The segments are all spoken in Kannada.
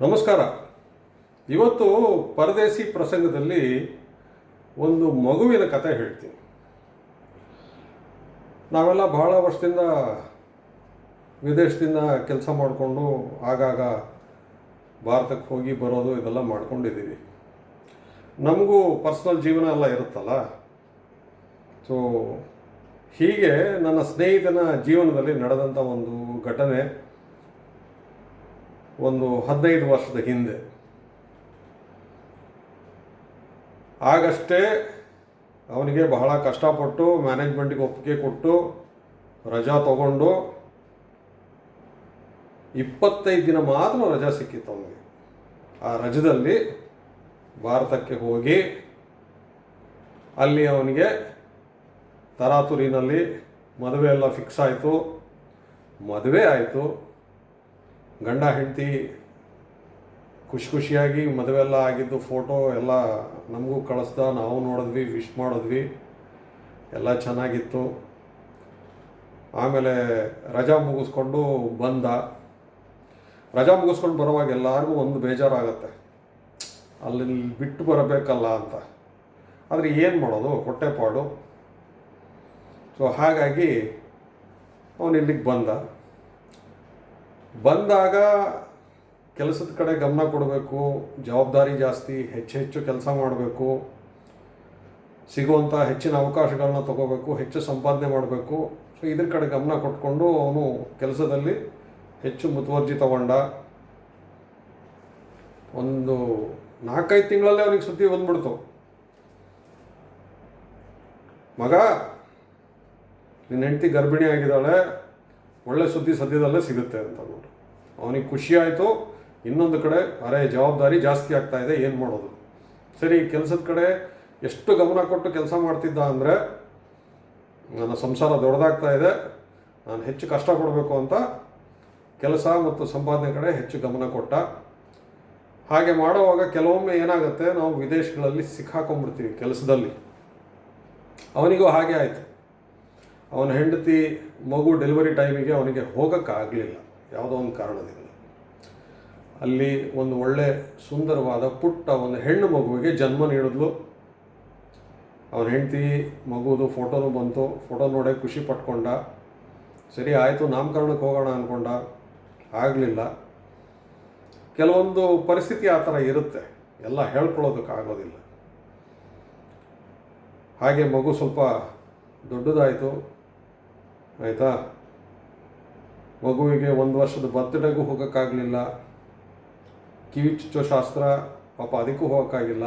ನಮಸ್ಕಾರ. ಇವತ್ತು ಪರದೇಸಿ ಪ್ರಸಂಗದಲ್ಲಿ ಒಂದು ಮಗುವಿನ ಕತೆ ಹೇಳ್ತೀನಿ. ನಾವೆಲ್ಲ ಬಹಳ ವರ್ಷದಿಂದ ವಿದೇಶದಿಂದ ಕೆಲಸ ಮಾಡಿಕೊಂಡು ಆಗಾಗ ಭಾರತಕ್ಕೆ ಹೋಗಿ ಬರೋದು ಇದೆಲ್ಲ ಮಾಡ್ಕೊಂಡಿದ್ದೀವಿ. ನಮಗೂ ಪರ್ಸ್ನಲ್ ಜೀವನ ಎಲ್ಲ ಇರುತ್ತಲ್ಲ. ಸೊ ಹೀಗೆ ನನ್ನ ಸ್ನೇಹಿತನ ಜೀವನದಲ್ಲಿ ನಡೆದಂಥ ಒಂದು ಘಟನೆ ಒಂದು ಹದಿನೈದು ವರ್ಷದ ಹಿಂದೆ. ಆಗಷ್ಟೇ ಅವನಿಗೆ ಬಹಳ ಕಷ್ಟಪಟ್ಟು ಮ್ಯಾನೇಜ್ಮೆಂಟಿಗೆ ಒಪ್ಪಿಗೆ ಕೊಟ್ಟು ರಜಾ ತಗೊಂಡು ಇಪ್ಪತ್ತೈದು ದಿನ ಮಾತ್ರ ರಜಾ ಸಿಕ್ಕಿತ್ತು ಅವನಿಗೆ. ಆ ರಜದಲ್ಲಿ ಭಾರತಕ್ಕೆ ಹೋಗಿ ಅಲ್ಲಿ ಅವನಿಗೆ ತರಾತುರಿನಲ್ಲಿ ಮದುವೆ ಎಲ್ಲ ಫಿಕ್ಸ್ ಆಯಿತು. ಮದುವೆ ಆಯಿತು. ಗಂಡ ಹೆಂಡತಿ ಖುಷಿ ಖುಷಿಯಾಗಿ ಮದುವೆ ಎಲ್ಲ ಆಗಿದ್ದು ಫೋಟೋ ಎಲ್ಲ ನಮಗೂ ಕಳಿಸ್ದ, ನಾವು ನೋಡಿದ್ವಿ, ವಿಶ್ ಮಾಡಿದ್ವಿ, ಎಲ್ಲ ಚೆನ್ನಾಗಿತ್ತು. ಆಮೇಲೆ ರಜಾ ಮುಗಿಸ್ಕೊಂಡು ಬಂದ. ರಜಾ ಮುಗಿಸ್ಕೊಂಡು ಬರುವಾಗ ಎಲ್ಲರಿಗೂ ಒಂದು ಬೇಜಾರಾಗತ್ತೆ. ಅಲ್ಲಿ ಬಿಟ್ಟು ಬರಬೇಕಲ್ಲ ಅಂತ. ಆದರೆ ಏನು ಮಾಡೋದು? ಹೊಟ್ಟೆಪಾಡು ಸೊ ಹಾಗಾಗಿ ಅವನು ಇಲ್ಲಿಗೆ ಬಂದ. ಬಂದಾಗ ಕೆಲಸದ ಕಡೆ ಗಮನ ಕೊಡಬೇಕು, ಜವಾಬ್ದಾರಿ ಜಾಸ್ತಿ, ಹೆಚ್ಚು ಹೆಚ್ಚು ಕೆಲಸ ಮಾಡಬೇಕು ಸಿಗುವಂಥ ಹೆಚ್ಚಿನ ಅವಕಾಶಗಳನ್ನ ತಗೋಬೇಕು, ಹೆಚ್ಚು ಸಂಪಾದನೆ ಮಾಡಬೇಕು. ಸೊ ಇದ್ರ ಕಡೆ ಗಮನ ಕೊಟ್ಕೊಂಡು ಅವನು ಕೆಲಸದಲ್ಲಿ ಹೆಚ್ಚು ಮುತುವರ್ಜಿ ತಗೊಂಡ ಒಂದು ನಾಲ್ಕೈದು ತಿಂಗಳಲ್ಲೇ ಅವನಿಗೆ ಸುದ್ದಿ ಬಂದ್ಬಿಡ್ತು. ಮಗ, ನಿನ್ನ ಹೆಂಡತಿ ಗರ್ಭಿಣಿ ಆಗಿದ್ದಾಳೆ ಒಳ್ಳೆ ಸುದ್ದಿ ಸದ್ಯದಲ್ಲೇ ಸಿಗುತ್ತೆ ಅಂತ ಅಂದ್ಬಿಟ್ಟು ಅವನಿಗೆ ಖುಷಿ ಆಯಿತು, ಇನ್ನೊಂದು ಕಡೆ ಅರೆ ಜವಾಬ್ದಾರಿ ಜಾಸ್ತಿ ಆಗ್ತಾ ಇದೆ, ಏನು ಮಾಡೋದು? ಸರಿ, ಕೆಲಸದ ಕಡೆ ಎಷ್ಟು ಗಮನ ಕೊಟ್ಟು ಕೆಲಸ ಮಾಡ್ತಿದ್ದ ಅಂದರೆ, ನನ್ನ ಸಂಸಾರ ದೊಡ್ಡದಾಗ್ತಾ ಇದೆ, ನಾನು ಹೆಚ್ಚು ಕಷ್ಟ ಕೊಡಬೇಕು ಅಂತ ಕೆಲಸ ಮತ್ತು ಸಂಪಾದನೆ ಕಡೆ ಹೆಚ್ಚು ಗಮನ ಕೊಟ್ಟ. ಹಾಗೆ ಮಾಡುವಾಗ ಕೆಲವೊಮ್ಮೆ ಏನಾಗುತ್ತೆ, ನಾವು ವಿದೇಶಗಳಲ್ಲಿ ಸಿಕ್ಕಾಕೊಂಡ್ಬಿಡ್ತೀವಿ ಕೆಲಸದಲ್ಲಿ. ಅವನಿಗೂ ಹಾಗೆ ಆಯಿತು. ಅವನ ಹೆಂಡತಿ ಮಗು ಡೆಲಿವರಿ ಟೈಮಿಗೆ ಅವನಿಗೆ ಹೋಗೋಕ್ಕಾಗಲಿಲ್ಲ. ಯಾವುದೋ ಒಂದು ಕಾರಣದಿಂದ. ಅಲ್ಲಿ ಒಂದು ಒಳ್ಳೆ ಸುಂದರವಾದ ಪುಟ್ಟ ಒಂದು ಹೆಣ್ಣು ಮಗುವಿಗೆ ಜನ್ಮ ನೀಡಿದ್ಲು. ಅವನ ಹೆಂಡತಿ ಮಗುದು ಫೋಟೋನು ಬಂತು. ಫೋಟೋ ನೋಡೇ ಖುಷಿ ಪಟ್ಕೊಂಡ. ಸರಿ, ಆಯಿತು, ನಾಮಕರಣಕ್ಕೆ ಹೋಗೋಣ ಅಂದ್ಕೊಂಡ ಆಗಲಿಲ್ಲ. ಕೆಲವೊಂದು ಪರಿಸ್ಥಿತಿ ಆ ಥರ ಇರುತ್ತೆ. ಎಲ್ಲ ಹೇಳ್ಕೊಳ್ಳೋದಕ್ಕಾಗೋದಿಲ್ಲ ಹಾಗೆ ಮಗು ಸ್ವಲ್ಪ ದೊಡ್ಡದಾಯಿತು. ಆಯಿತಾ? ಮಗುವಿಗೆ ಒಂದು ವರ್ಷದ ಬರ್ತ್ಡೇಗೂ ಹೋಗೋಕ್ಕಾಗಲಿಲ್ಲ. ಕಿವಿ ಚುಚ್ಚೋ ಶಾಸ್ತ್ರ, ಪಾಪ ಅದಕ್ಕೂ ಹೋಗೋಕ್ಕಾಗಿಲ್ಲ.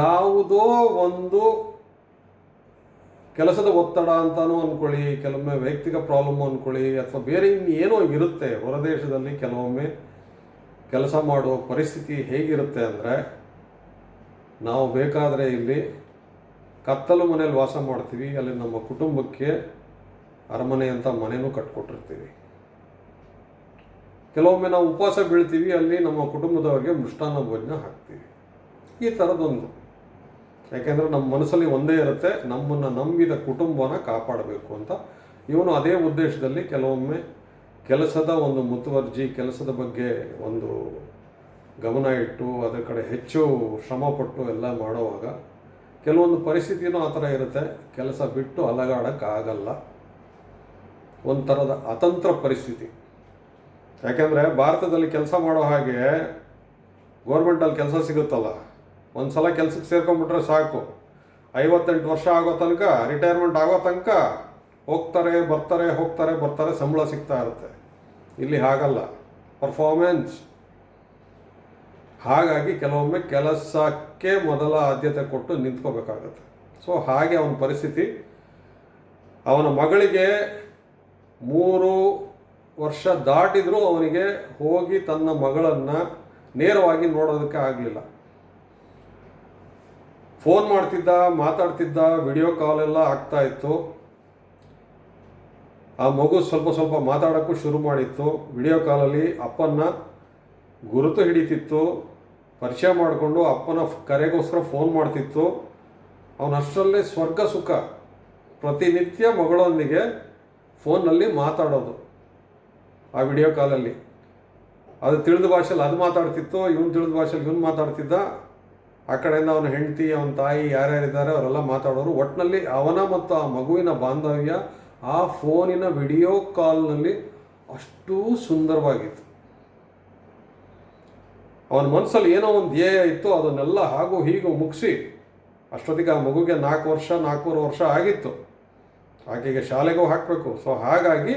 ಯಾವುದೋ ಒಂದು ಕೆಲಸದ ಒತ್ತಡ ಅಂತಲೂ ಅಂದ್ಕೊಳ್ಳಿ ಕೆಲವೊಮ್ಮೆ ವೈಯಕ್ತಿಕ ಪ್ರಾಬ್ಲಮ್ ಅಂದ್ಕೊಳ್ಳಿ ಅಥವಾ ಬೇರೆ ಇನ್ನೇನೋ ಇರುತ್ತೆ ಹೊರದೇಶದಲ್ಲಿ ಕೆಲವೊಮ್ಮೆ ಕೆಲಸ ಮಾಡುವ ಪರಿಸ್ಥಿತಿ ಹೇಗಿರುತ್ತೆ ಅಂದರೆ, ನಾವು ಬೇಕಾದರೆ ಇಲ್ಲಿ ಕತ್ತಲು ಮನೇಲಿ ವಾಸ ಮಾಡ್ತೀವಿ, ಅಲ್ಲಿ ನಮ್ಮ ಕುಟುಂಬಕ್ಕೆ ಅರಮನೆ ಅಂತ ಮನೆಯೂ ಕಟ್ಕೊಟ್ಟಿರ್ತೀವಿ. ಕೆಲವೊಮ್ಮೆ ನಾವು ಉಪವಾಸ ಬೀಳ್ತೀವಿ, ಅಲ್ಲಿ ನಮ್ಮ ಕುಟುಂಬದವರಿಗೆ ಮೃಷ್ಟಾನ್ನ ಭೋಜನ ಹಾಕ್ತೀವಿ. ಈ ಥರದೊಂದು. ಯಾಕೆಂದರೆ ನಮ್ಮ ಮನಸ್ಸಲ್ಲಿ ಒಂದೇ ಇರುತ್ತೆ, ನಮ್ಮನ್ನು ನಂಬಿದ ಕುಟುಂಬನ ಕಾಪಾಡಬೇಕು ಅಂತ. ಇವನು ಅದೇ ಉದ್ದೇಶದಲ್ಲಿ ಕೆಲವೊಮ್ಮೆ ಕೆಲಸದ ಒಂದು ಮುತುವರ್ಜಿ, ಕೆಲಸದ ಬಗ್ಗೆ ಒಂದು ಗಮನ ಇಟ್ಟು, ಅದರ ಕಡೆ ಹೆಚ್ಚು ಶ್ರಮಪಟ್ಟು ಎಲ್ಲ ಮಾಡುವಾಗ, ಕೆಲವೊಂದು ಪರಿಸ್ಥಿತಿನೂ ಆ ಥರ ಇರುತ್ತೆ. ಕೆಲಸ ಬಿಟ್ಟು ಅಲಗಾಡೋಕ್ಕಾಗಲ್ಲ. ಒಂಥರದ ಅತಂತ್ರ ಪರಿಸ್ಥಿತಿ. ಯಾಕೆಂದರೆ ಭಾರತದಲ್ಲಿ ಕೆಲಸ ಮಾಡೋ ಹಾಗೆ ಗೋರ್ಮೆಂಟಲ್ಲಿ ಕೆಲಸ ಸಿಗುತ್ತಲ್ಲ. ಒಂದು ಸಲ ಕೆಲಸಕ್ಕೆ ಸೇರ್ಕೊಂಬಿಟ್ರೆ ಸಾಕು. ಐವತ್ತೆಂಟು ವರ್ಷ ಆಗೋ ತನಕ ರಿಟೈರ್ಮೆಂಟ್ ಆಗೋ ತನಕ ಹೋಗ್ತಾರೆ, ಬರ್ತಾರೆ ಹೋಗ್ತಾರೆ, ಬರ್ತಾರೆ, ಸಂಬಳ ಸಿಗ್ತಾ ಇರುತ್ತೆ. ಇಲ್ಲಿ ಹಾಗಲ್ಲ. ಪರ್ಫಾರ್ಮೆನ್ಸ್ ಹಾಗಾಗಿ ಕೆಲವೊಮ್ಮೆ ಕೆಲಸಕ್ಕೆ ಮೊದಲ ಆದ್ಯತೆ ಕೊಟ್ಟು ನಿಂತ್ಕೋಬೇಕಾಗತ್ತೆ. ಸೊ ಹಾಗೆ ಅವನ ಪರಿಸ್ಥಿತಿ. ಅವನ ಮಗಳಿಗೆ ಮೂರು ವರ್ಷ ದಾಟಿದರೂ ಅವನಿಗೆ ಹೋಗಿ ತನ್ನ ಮಗಳನ್ನು ನೇರವಾಗಿ ನೋಡೋದಕ್ಕೆ ಆಗಲಿಲ್ಲ. ಫೋನ್ ಮಾಡ್ತಿದ್ದ, ಮಾತಾಡ್ತಿದ್ದ, ವಿಡಿಯೋ ಕಾಲ್ ಎಲ್ಲ ಆಗ್ತಾ ಇತ್ತು. ಆ ಮಗು ಸ್ವಲ್ಪ ಸ್ವಲ್ಪ ಮಾತಾಡೋಕ್ಕೂ ಶುರು ಮಾಡಿತ್ತು. ವಿಡಿಯೋ ಕಾಲಲ್ಲಿ ಅಪ್ಪನ್ನ ಗುರುತು ಹಿಡಿತಿತ್ತು. ಪರಿಚಯ ಮಾಡಿಕೊಂಡು ಅಪ್ಪನ ಕರೆಗೋಸ್ಕರ ಫೋನ್ ಮಾಡ್ತಿತ್ತು. ಅವನಷ್ಟರಲ್ಲೇ ಸ್ವರ್ಗ ಸುಖ. ಪ್ರತಿನಿತ್ಯ ಮಗಳೊಂದಿಗೆ ಫೋನ್ನಲ್ಲಿ ಮಾತಾಡೋದು. ಆ ವಿಡಿಯೋ ಕಾಲಲ್ಲಿ ಅದು ತಿಳಿದ ಭಾಷೆಯಲ್ಲಿ ಅದು ಮಾತಾಡ್ತಿತ್ತು, ಇವನು ತಿಳಿದ ಭಾಷೆಯಲ್ಲಿ ಇವನು ಮಾತಾಡ್ತಿದ್ದ, ಆ ಕಡೆಯಿಂದ ಅವನ ಹೆಂಡತಿ, ಅವನ ತಾಯಿ ಯಾರ್ಯಾರಿದ್ದಾರೆ ಅವರೆಲ್ಲ ಮಾತಾಡೋರು. ಒಟ್ಟಿನಲ್ಲಿ ಅವನ ಮತ್ತು ಆ ಮಗುವಿನ ಬಾಂಧವ್ಯ ಆ ಫೋನಿನ ವಿಡಿಯೋ ಕಾಲ್ನಲ್ಲಿ ಅಷ್ಟೂ ಸುಂದರವಾಗಿತ್ತು. ಅವನ ಮನಸ್ಸಲ್ಲಿ ಏನೋ ಒಂದು ಧ್ಯೇಯ ಇತ್ತು, ಅದನ್ನೆಲ್ಲ ಹಾಗೂ ಹೀಗೂ ಮುಗಿಸಿ, ಅಷ್ಟೊತ್ತಿಗೆ ಆ ಮಗುಗೆ ನಾಲ್ಕು ವರ್ಷ, ನಾಲ್ಕೂವರೆ ವರ್ಷ ಆಗಿತ್ತು. ಆಕೆಗೆ ಶಾಲೆಗೂ ಹಾಕಬೇಕು. ಸೊ ಹಾಗಾಗಿ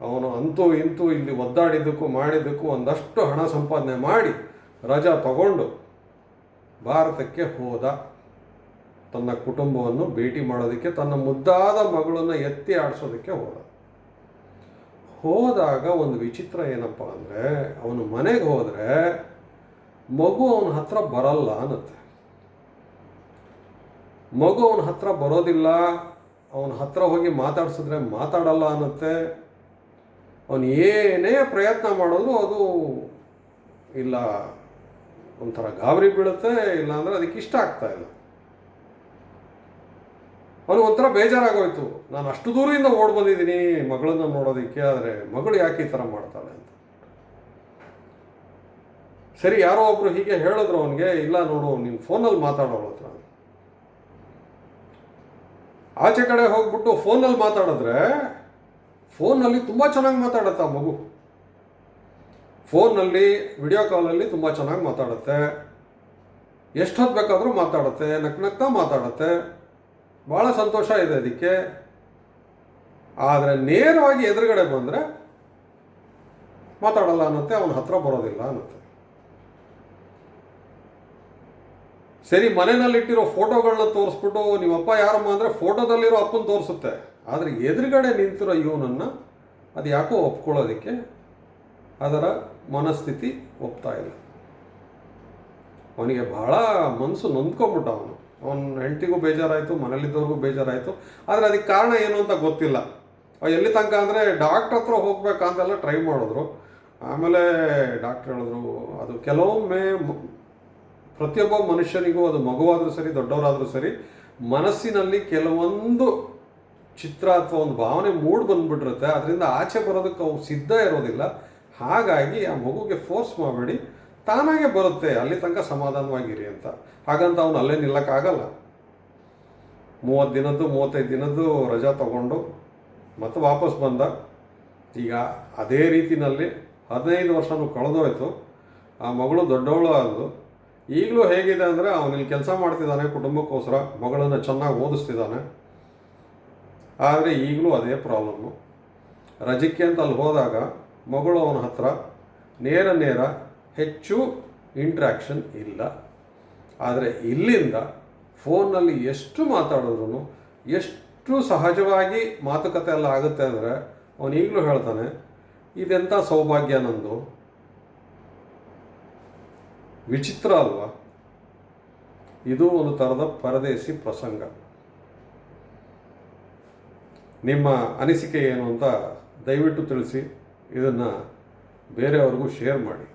ಅವನು ಅಂತೂ ಇಂತೂ ಇಲ್ಲಿ ಒದ್ದಾಡಿದ್ದಕ್ಕೂ ಮಾಡಿದ್ದಕ್ಕೂ ಒಂದಷ್ಟು ಹಣ ಸಂಪಾದನೆ ಮಾಡಿ ರಜಾ ತಗೊಂಡು ಭಾರತಕ್ಕೆ ಹೋದ. ತನ್ನ ಕುಟುಂಬವನ್ನು ಭೇಟಿ ಮಾಡೋದಕ್ಕೆ ತನ್ನ ಮುದ್ದಾದ ಮಗಳನ್ನು ಎತ್ತಿ ಆಡಿಸೋದಕ್ಕೆ ಹೋದ. ಹೋದಾಗ ಒಂದು ವಿಚಿತ್ರ ಏನಪ್ಪ ಅಂದರೆ ಅವನು ಮನೆಗೆ ಹೋದರೆ ಮಗು ಅವನ ಹತ್ರ ಬರಲ್ಲ ಅನ್ನತ್ತೆ. ಮಗು ಅವನ ಹತ್ರ ಬರೋದಿಲ್ಲ ಅವನ ಹತ್ರ ಹೋಗಿ ಮಾತಾಡ್ಸಿದ್ರೆ ಮಾತಾಡಲ್ಲ ಅನ್ನತ್ತೆ. ಅವನು ಏನೇ ಪ್ರಯತ್ನ ಮಾಡೋದು ಅದು ಇಲ್ಲ, ಒಂಥರ ಗಾಬರಿ ಬೀಳುತ್ತೆ, ಇಲ್ಲ ಅಂದರೆ ಅದಕ್ಕೆ ಇಷ್ಟ ಆಗ್ತಾ ಇಲ್ಲ. ಅವನು ಒಂಥರ ಬೇಜಾರಾಗೋಯ್ತು. ನಾನು ಅಷ್ಟು ದೂರದಿಂದ ಓಡ್ ಬಂದಿದ್ದೀನಿ, ಮಗಳನ್ನ ನೋಡೋದಕ್ಕೆ, ಆದರೆ ಮಗಳು ಯಾಕೆ ಈ ಥರ ಮಾಡ್ತಾಳೆ ಅಂತ. ಸರಿ, ಯಾರೋ ಒಬ್ರು ಹೀಗೆ ಹೇಳಿದ್ರು ಅವನಿಗೆ, ಇಲ್ಲ ನೋಡು ನಿಮ್ಮ ಫೋನಲ್ಲಿ ಮಾತಾಡೋಳ ಹತ್ರ ಆಚೆ ಕಡೆ ಹೋಗ್ಬಿಟ್ಟು ಫೋನಲ್ಲಿ ಮಾತಾಡಿದ್ರೆ ಫೋನಲ್ಲಿ ತುಂಬ ಚೆನ್ನಾಗಿ ಮಾತಾಡುತ್ತೆ ಆ ಮಗು. ಫೋನಲ್ಲಿ ವಿಡಿಯೋ ಕಾಲಲ್ಲಿ ತುಂಬ ಚೆನ್ನಾಗಿ ಮಾತಾಡುತ್ತೆ. ಎಷ್ಟೊತ್ತು ಬೇಕಾದರೂ ಮಾತಾಡುತ್ತೆ, ನಕ್ ನಗ್ತಾ ಮಾತಾಡುತ್ತೆ. ಭಾಳ ಸಂತೋಷ ಇದೆ ಅದಕ್ಕೆ. ಆದರೆ ನೇರವಾಗಿ ಎದುರುಗಡೆ ಬಂದರೆ ಮಾತಾಡಲ್ಲ ಅನ್ನತ್ತೆ, ಅವನ ಹತ್ರ ಬರೋದಿಲ್ಲ ಅನ್ನತ್ತೆ. ಸರಿ ಮನೆಯಲ್ಲಿಟ್ಟಿರೋ ಫೋಟೋಗಳನ್ನ ತೋರಿಸ್ಬಿಟ್ಟು ನಿಮ್ಮಪ್ಪ ಯಾರಮ್ಮ ಅಂದರೆ ಫೋಟೋದಲ್ಲಿರೋ ಅಪ್ಪನ ತೋರಿಸುತ್ತೆ. ಆದರೆ ಎದುರುಗಡೆ ನಿಂತಿರೋ ಇವನನ್ನು ಅದು ಯಾಕೋ ಒಪ್ಕೊಳ್ಳೋದಕ್ಕೆ ಅದರ ಮನಸ್ಥಿತಿ ಒಪ್ತಾ ಇಲ್ಲ. ಅವನಿಗೆ ಬಹಳ ಮನಸ್ಸು ನೊಂದ್ಕೊಂಬಿಟ್ಟ ಅವನು. ಅವನ ಹೆಂಡತಿಗೂ ಬೇಜಾರಾಯಿತು ಮನೇಲಿದ್ದವ್ರಿಗೂ ಬೇಜಾರಾಯಿತು. ಆದರೆ ಅದಕ್ಕೆ ಕಾರಣ ಏನು ಅಂತ ಗೊತ್ತಿಲ್ಲ. ಎಲ್ಲಿ ತನಕ ಅಂದರೆ ಡಾಕ್ಟ್ರ್ ಹತ್ರ ಹೋಗ್ಬೇಕಂತೆಲ್ಲ ಟ್ರೈ ಮಾಡಿದ್ರು. ಆಮೇಲೆ ಡಾಕ್ಟ್ರ್ ಹೇಳಿದ್ರು, ಅದು ಕೆಲವೊಮ್ಮೆ ಪ್ರತಿಯೊಬ್ಬ ಮನುಷ್ಯನಿಗೂ ಅದು ಮಗುವಾದರೂ ಸರಿ, ದೊಡ್ಡವರಾದರೂ ಸರಿ, ಮನಸ್ಸಿನಲ್ಲಿ ಕೆಲವೊಂದು ಚಿತ್ರ ಅಥವಾ ಒಂದು ಭಾವನೆ ಮೂಡ್ ಬಂದ್ಬಿಟ್ಟಿರುತ್ತೆ. ಅದರಿಂದ ಆಚೆ ಬರೋದಕ್ಕೆ ಅವು ಸಿದ್ಧ ಇರೋದಿಲ್ಲ. ಹಾಗಾಗಿ ಆ ಮಗುಗೆ ಫೋರ್ಸ್ ಮಾಡಬೇಡಿ. ತಾನಾಗೆ ಬರುತ್ತೆ. ಅಲ್ಲಿ ತನಕ ಸಮಾಧಾನವಾಗಿರಿ ಅಂತ. ಹಾಗಂತ ಅವನು ಅಲ್ಲೇ ನಿಲ್ಲಕ್ಕಾಗಲ್ಲ. ಮೂವತ್ತು ದಿನದ್ದು, ಮೂವತ್ತೈದು ದಿನದ್ದು ರಜಾ ತಗೊಂಡು ಮತ್ತೆ ವಾಪಸ್ ಬಂದ. ಈಗ ಅದೇ ರೀತಿಯಲ್ಲಿ ಹದಿನೈದು ವರ್ಷನೂ ಕಳೆದೋಯ್ತು. ಆ ಮಗಳು ದೊಡ್ಡವಳು ಆದ್ಲು. ಈಗಲೂ ಹೇಗಿದೆ ಅಂದರೆ ಅವನಿಲ್ಲಿ ಕೆಲಸ ಮಾಡ್ತಿದ್ದಾನೆ, ಕುಟುಂಬಕ್ಕೋಸ್ಕರ ಮಗಳನ್ನು ಚೆನ್ನಾಗಿ ಓದಿಸ್ತಿದ್ದಾನೆ. ಆದರೆ ಈಗಲೂ ಅದೇ ಪ್ರಾಬ್ಲಮ್ಮು ರಜಕ್ಕೆ ಅಂತ ಅಲ್ಲಿ ಹೋದಾಗ ಮಗಳು ಅವನ ಹತ್ರ ನೇರ ನೇರ ಹೆಚ್ಚು ಇಂಟ್ರ್ಯಾಕ್ಷನ್ ಇಲ್ಲ. ಆದರೆ ಇಲ್ಲಿಂದ ಫೋನ್ನಲ್ಲಿ ಎಷ್ಟು ಮಾತಾಡಿದ್ರು ಎಷ್ಟು ಸಹಜವಾಗಿ ಮಾತುಕತೆ ಎಲ್ಲ ಆಗುತ್ತೆ ಅಂದರೆ ಅವನು ಈಗಲೂ ಹೇಳ್ತಾನೆ ಇದೆಂಥ ಸೌಭಾಗ್ಯ ನಂದು? ವಿಚಿತ್ರ ಅಲ್ವಾ? ಇದು ಒಂದು ಥರದ ಪರದೇಶಿ ಪ್ರಸಂಗ. ನಿಮ್ಮ ಅನಿಸಿಕೆ ಏನು ಅಂತ ದಯವಿಟ್ಟು ತಿಳಿಸಿ, ಇದನ್ನು ಬೇರೆಯವ್ರಿಗೂ ಶೇರ್ ಮಾಡಿ.